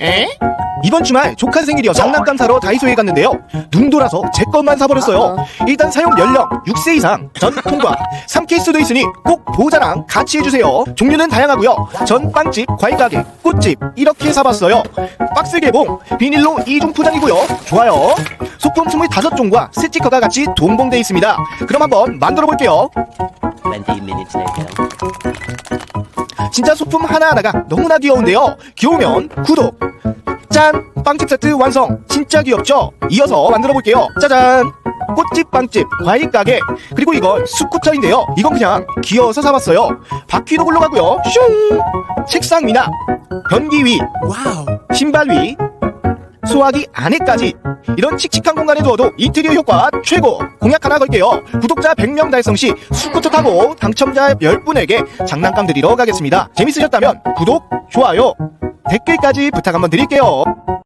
에? 이번 주말 조카 생일이어 장난감 사러 다이소에 갔는데요. 눈 돌아서 제 것만 사버렸어요. 일단 사용 연령 6세 이상, 전 통과, 3 케이스도 있으니 꼭 보호자랑 같이 해주세요. 종류는 다양하고요. 전 빵집, 과일 가게, 꽃집 이렇게 사봤어요. 박스 개봉, 비닐로 2종 포장이고요. 좋아요. 소품 25종과 스티커가 같이 동봉돼 있습니다. 그럼 한번 만들어 볼게요. 20 minutes later. 진짜 소품 하나하나가 너무나 귀여운데요. 귀여우면 구독. 짠! 빵집 세트 완성! 진짜 귀엽죠? 이어서 만들어 볼게요. 짜잔! 꽃집 빵집, 과일 가게, 그리고 이건 스쿠터인데요. 이건 그냥 귀여워서 사봤어요. 바퀴도 굴러가고요. 슝! 책상 위나, 변기 위, 신발 위, 소화기 안에까지. 이런 칙칙한 공간에 두어도 인테리어 효과 최고. 공약 하나 걸게요. 구독자 100명 달성 시 스쿠터 타고 당첨자 10분에게 장난감 드리러 가겠습니다. 재밌으셨다면 구독, 좋아요, 댓글까지 부탁 한번 드릴게요